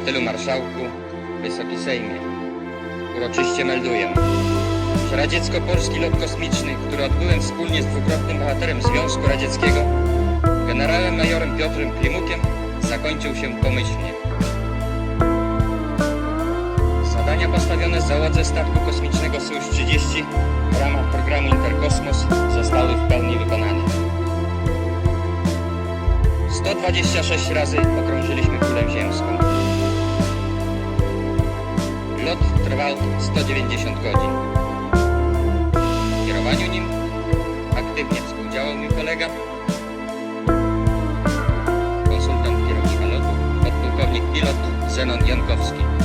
Obywatelu Marszałku, Wysoki Sejmie, uroczyście melduję, że radziecko-polski lot kosmiczny, który odbyłem wspólnie z dwukrotnym bohaterem Związku Radzieckiego, generałem majorem Piotrem Klimukiem, zakończył się pomyślnie. Zadania postawione załodze statku kosmicznego Sojusz-30 w ramach programu Interkosmos zostały w pełni wykonane. 126 razy okrążyliśmy kulę ziemską. Trwał 190 godzin. W kierowaniu nim aktywnie współdziałał mój kolega, konsultant kierownika lotu, podpułkownik pilot Zenon Jankowski.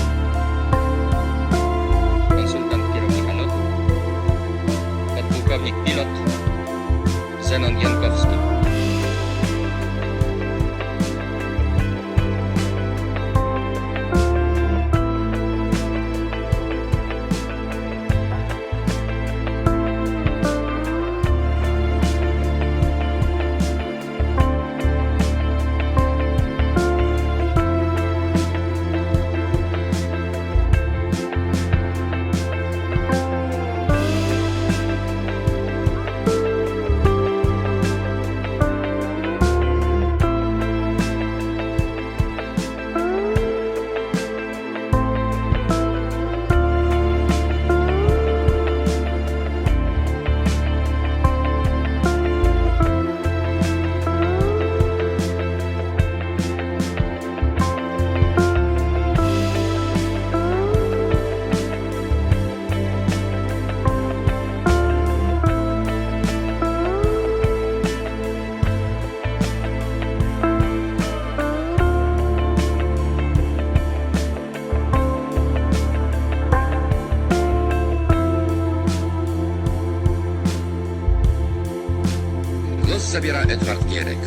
Głos zabiera Edward Gierek.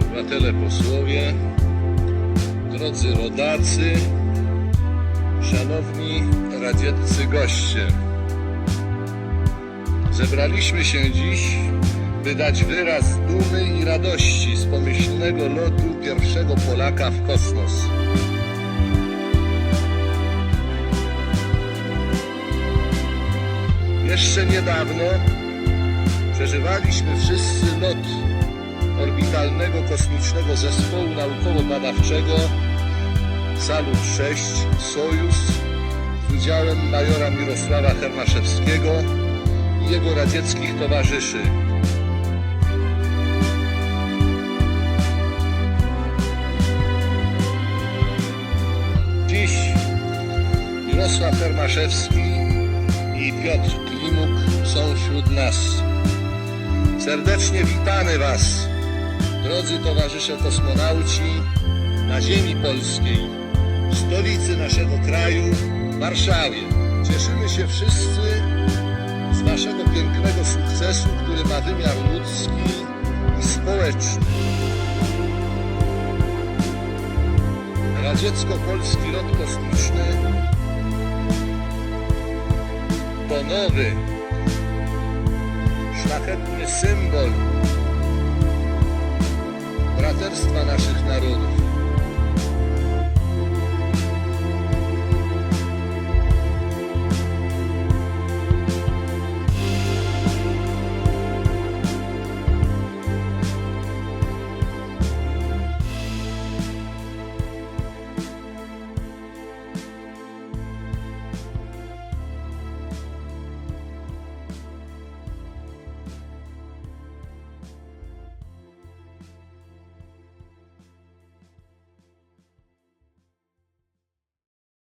Obywatele posłowie, drodzy rodacy, szanowni radzieccy goście. Zebraliśmy się dziś, by dać wyraz dumy i radości z pomyślnego lotu pierwszego Polaka w kosmos. Jeszcze niedawno przeżywaliśmy wszyscy lot orbitalnego kosmicznego zespołu naukowo-badawczego Salut 6 Sojus z udziałem majora Mirosława Hermaszewskiego i jego radzieckich towarzyszy. Dziś Mirosław Hermaszewski i Piotr Klimuk są wśród nas. Serdecznie witamy Was, drodzy towarzysze kosmonauci, na ziemi polskiej, w stolicy naszego kraju, Warszawie. Cieszymy się wszyscy z Waszego pięknego sukcesu, który ma wymiar ludzki i społeczny. Radziecko-polski lot kosmiczny to nowy, szlachetny symbol braterstwa naszych narodów.